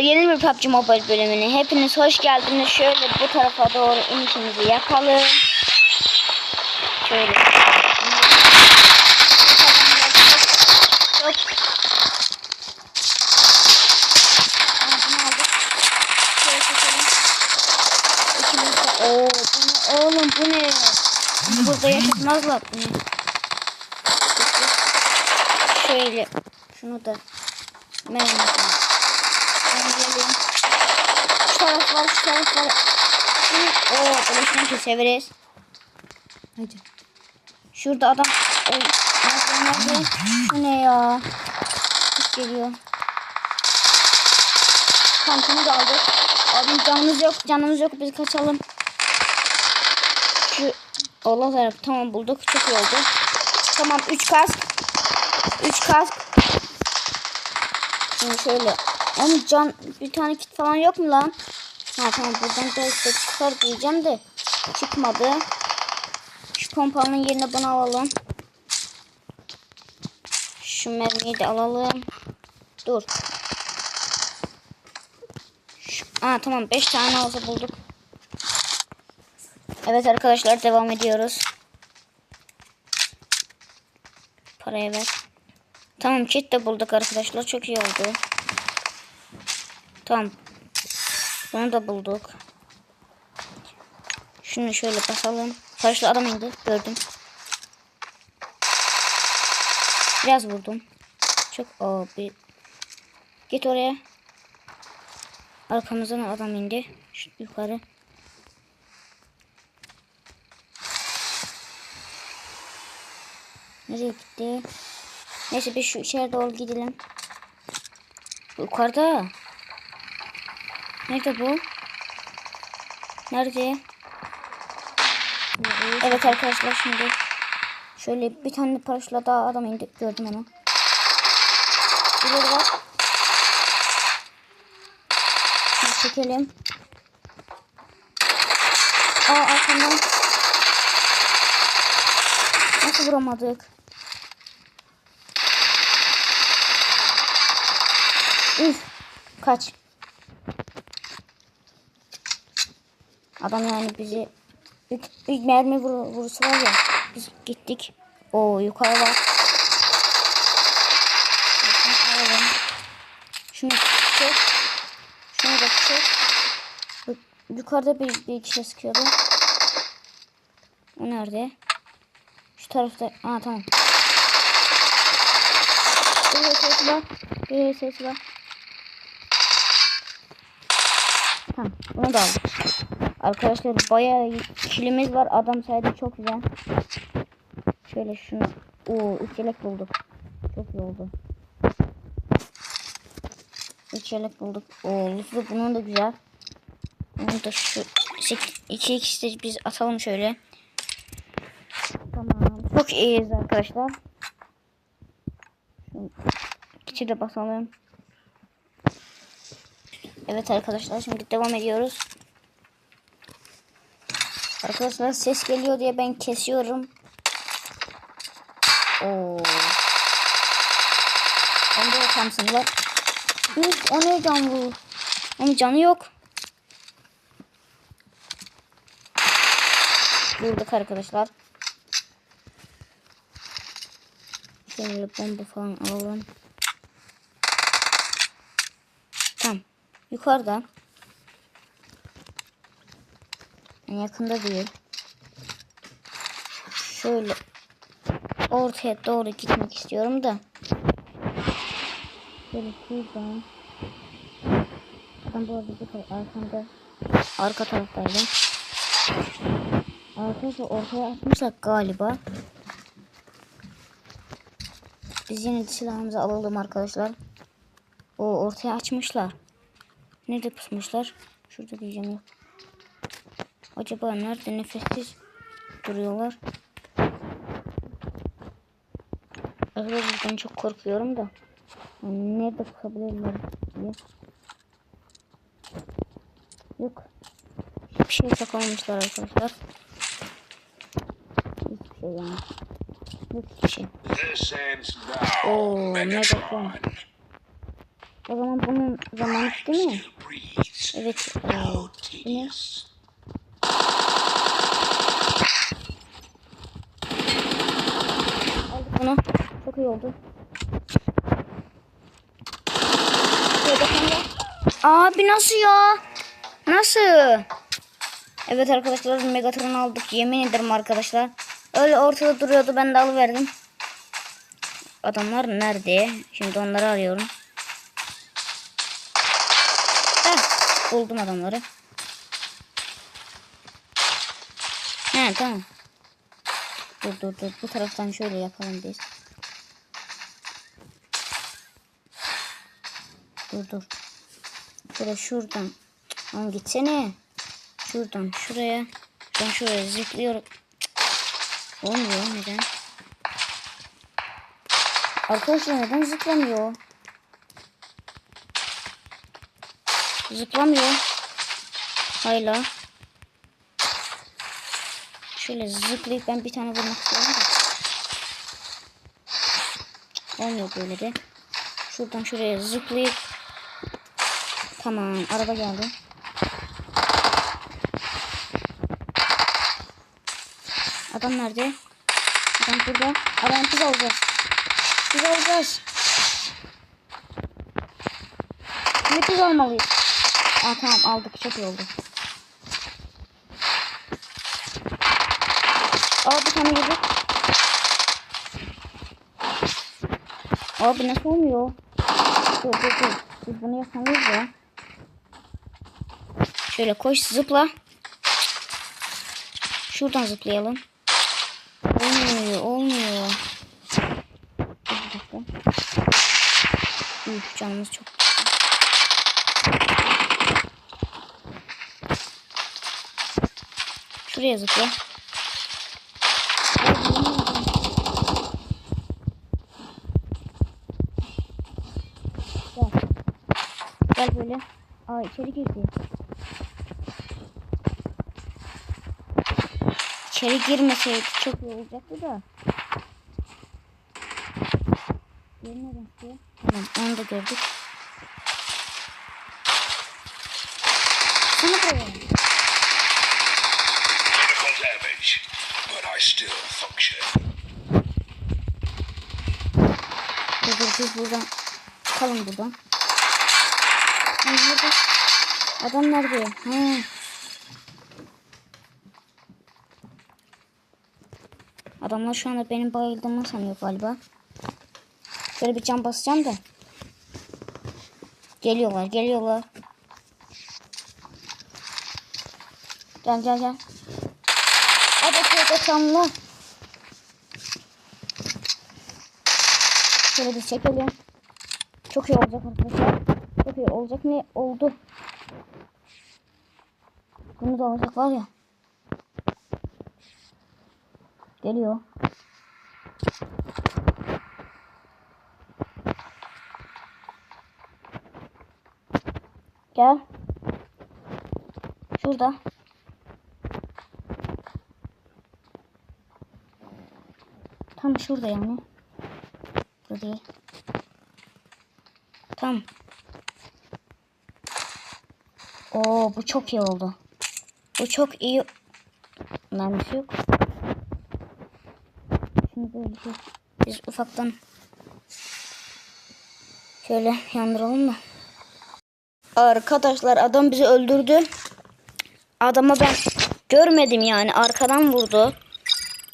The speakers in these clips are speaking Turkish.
Yeni bir PUBG Mobile bölümüne hepiniz hoş geldiniz. Şöyle bu tarafa doğru inişimizi yapalım. Şöyle. Oo, bu ne? Oğlum bu ne? Burada yaşatmazlar bunu. Şöyle. Şunu da. Merhaba. Şu taraf var, şu taraf var. Şu, oo, dolaşmayı keseriz. Hadi. Şurada adam. Oy, nerede? Bu ne ya? Hiç geliyor. Kampını da aldık. Abi canımız yok, canımız yok. Biz kaçalım. Şu Allah tarafı tamam bulduk. Çok iyi oldu. Tamam 3 kask. 3 kask. Şimdi şöyle. Onun can bir tane kit falan yok mu lan? Ha tamam buradan da işte çıkar diyeceğim de çıkmadı. Şu pompalının yerine bunu alalım. Şu mermiyi de alalım. Dur. Şu, aa tamam 5 tane olsa bulduk. Evet arkadaşlar devam ediyoruz. Parayı ver. Tamam kit de bulduk arkadaşlar. Çok iyi oldu. Tamam. Bunu da bulduk. Şunu şöyle basalım. Karşıda adam indi. Gördüm. Biraz vurdum. Çok o bir. Git oraya. Arkamızdan adam indi. Şu yukarı. Nereye gitti? Neyse biz şu içeri doğru gidelim. Yukarıda. Nerede bu? Nerede? Evet arkadaşlar şimdi şöyle bir tane paraşütle daha adam indi gördüm onu. İleri bak. Şimdi çekelim. Aa arkamdan. Nasıl vuramadık? Üf. Kaç. Adam yani bizi ilk, ilk mermi vur, vursa var ya biz gittik. O yukarı bak. Şunu alalım. Şunu da. Bak, Yukarıda bir, bir kişi sıkıyordu. O nerede? Şu tarafta. Aa tamam. Bir ses var. Bir ses var. Tamam. Bunu da aldım. Arkadaşlar bayağı kilimiz var. Adam sayede çok güzel. Şöyle şunu. Oo, üç yelek bulduk. Çok iyi oldu. Üç yelek bulduk. Oo, lütfü bunun da güzel. Bunu da şu sek- iki ikisi de biz atalım şöyle. Tamam. Çok iyiyiz arkadaşlar. Kiti de basalım. Evet arkadaşlar şimdi devam ediyoruz. Arkadaşlar ses geliyor diye ben kesiyorum. Oo. Bende de Thompson var. Üf, o ne can? Onun canı yok. Vurduk arkadaşlar. Şöyle bomba falan alalım. Tamam. Yukarıda. Yani yakında değil. Şöyle ortaya doğru gitmek istiyorum da. Şöyle şuradan. Adam bu arada bu taraf arkamda. Arka taraftaydı. Arkadaşlar ortaya atmışlar galiba. Biz yine silahımızı alalım arkadaşlar. O ortaya açmışlar. Nerede pusmuşlar? Şurada diyeceğim yok. Acaba nerede nefessiz duruyorlar? Arkadaşlar çok korkuyorum da. Yani nerede pusabilirler diye. Yok. Hiçbir şey saklamamışlar arkadaşlar. Hiçbir şey yani. Yok hiçbir şey. This ends now, Oo, Megatron. Megatron. O zaman bunun zamanı değil mi? Evet. Bu ne? Bunu. Çok iyi oldu. Abi nasıl ya? Nasıl? Evet arkadaşlar Megatron aldık. Yemin ederim arkadaşlar. Öyle ortada duruyordu ben de alıverdim. Adamlar nerede? Şimdi onları arıyorum. Heh, buldum adamları. He tamam. Dur dur dur. Bu taraftan şöyle yapalım biz. Dur dur. Şöyle şuradan. Lan gitsene. Şuradan şuraya. Ben şuraya zıplıyorum. Olmuyor neden? Arkadaşlar neden zıplamıyor? Zıplamıyor. Hayla. Şöyle zıplayıp ben bir tane vurmak istiyorum da. Olmuyor böyle de. Şuradan şuraya zıplayıp. Tamam araba geldi. Adam nerede? Adam burada. Adam biz alacağız. Biz alacağız. Ne biz almalıyız? Aa tamam aldık çok iyi oldu. Aa bir tane girdi. Abi nasıl olmuyor? Dur dur dur. Biz bunu yapamayız ya. Şöyle koş zıpla. Şuradan zıplayalım. Olmuyor olmuyor. Bir dakika. Üf canımız çok. Şuraya zıpla. Gel. Gel böyle. Aa içeri girdi. İçeri girmeseydi çok iyi olacaktı da. Gelmeden ki. Tamam onu da gördük. Sana buraya. Dur dur buradan çıkalım buradan. Adam nerede? Ha. Adamlar şu anda benim bayıldığımı sanıyor galiba. Şöyle bir cam basacağım da. Geliyorlar, geliyorlar. Gel gel gel. Hadi şurada canlı. Şöyle bir çekelim. Çok iyi olacak arkadaşlar. İyi olacak mı? Oldu. Bunu da olacak var ya. Geliyor. Gel. Şurada. Tam şurada yani. Burada değil. Tam. Oo bu çok iyi oldu. Bu çok iyi. Mermisi yok. Şimdi böyle bir biz ufaktan şöyle yandıralım da. Arkadaşlar adam bizi öldürdü. Adamı ben görmedim yani arkadan vurdu.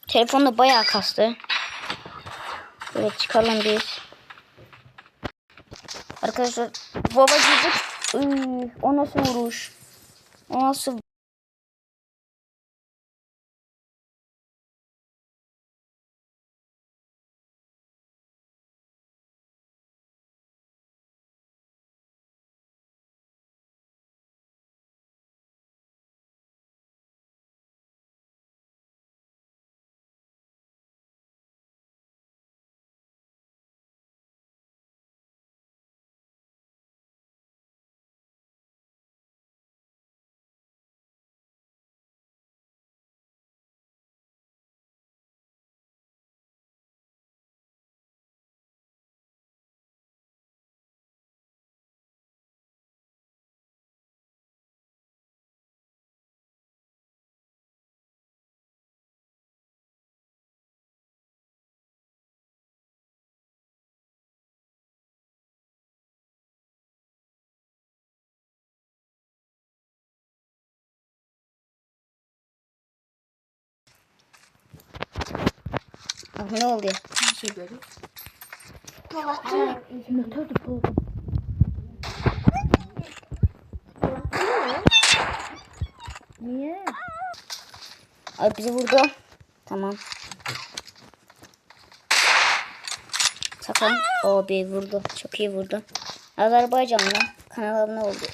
Telefonda bayağı kastı. Böyle çıkalım biz. Arkadaşlar babacık Iy, o nasıl vuruş? O nasıl Ah, ne oldu ya? Bir şey. Motor buldum. Niye? Ay bizi vurdu. Tamam. Saklan. O bir vurdu. Çok iyi vurdu. Azerbaycanlı. Kanal abone oldu.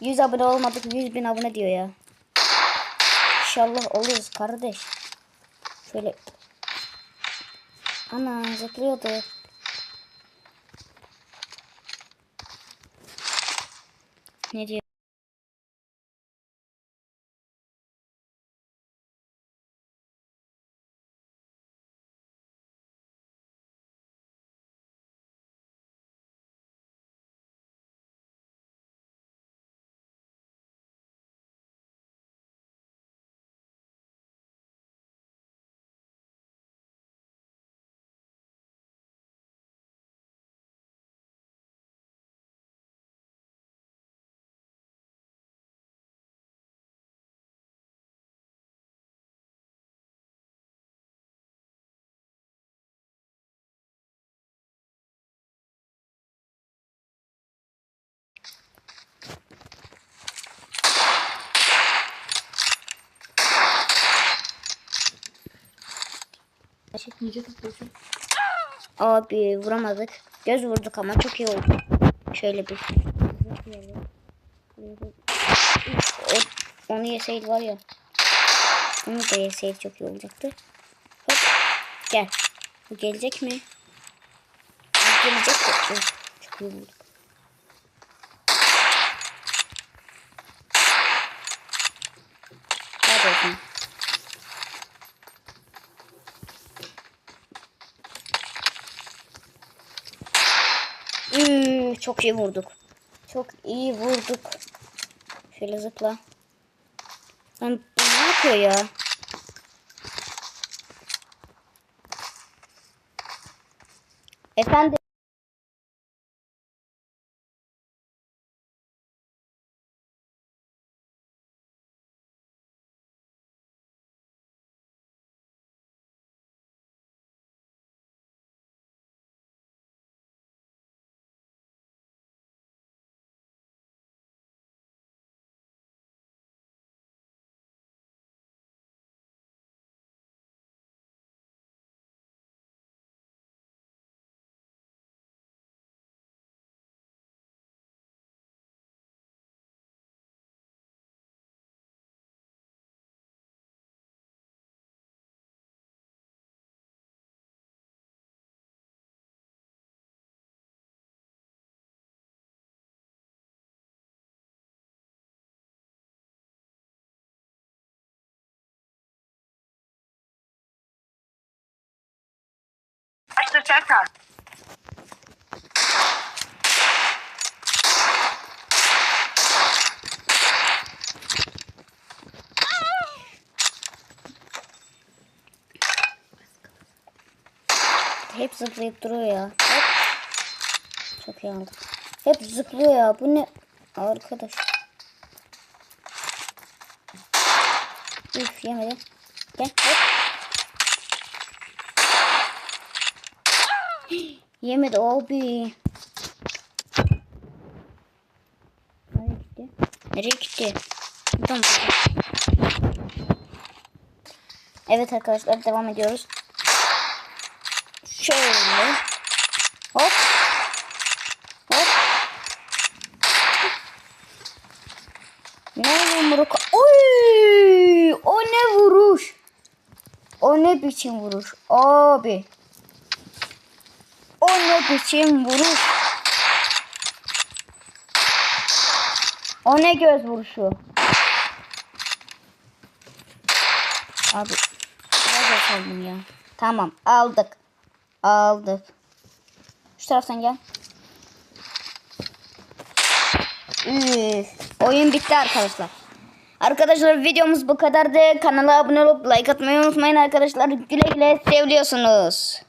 100 abone olmadık. 100 bin abone diyor ya. İnşallah oluruz kardeş. Şöyle. Ana zıplıyordu. Ne diyor? Nice tutuyorsun. Abi vuramadık. Göz vurduk ama çok iyi oldu. Şöyle bir. Onu yeseydi var ya. Onu da yeseydi çok iyi olacaktı. Hop. Gel. Gelecek mi? Gelecek iyi. Çok iyi bulduk. Hadi o zaman. Üü, çok iyi vurduk. Çok iyi vurduk. Şöyle zıpla. Lan ne yapıyor ya? Efendim. Tekrar. Hep zıplayıp duruyor ya. Hop. Çok iyi aldık. Hep zıplıyor ya. Bu ne? Arkadaş. Üf yemedi. Gel. Hop. Yemedi abi. Nereye gitti? Nereye gitti? Evet arkadaşlar devam ediyoruz. Şöyle. Hop. Hop. Ne yumruk? Oy! O ne vuruş? O ne biçim vuruş? Abi. Ne biçim vuruş? O ne göz vuruşu? Abi. Biraz yapalım ya. Tamam aldık. Aldık. Şu taraftan gel. Üf, oyun bitti arkadaşlar. Arkadaşlar videomuz bu kadardı. Kanala abone olup like atmayı unutmayın arkadaşlar. Güle güle seviliyorsunuz.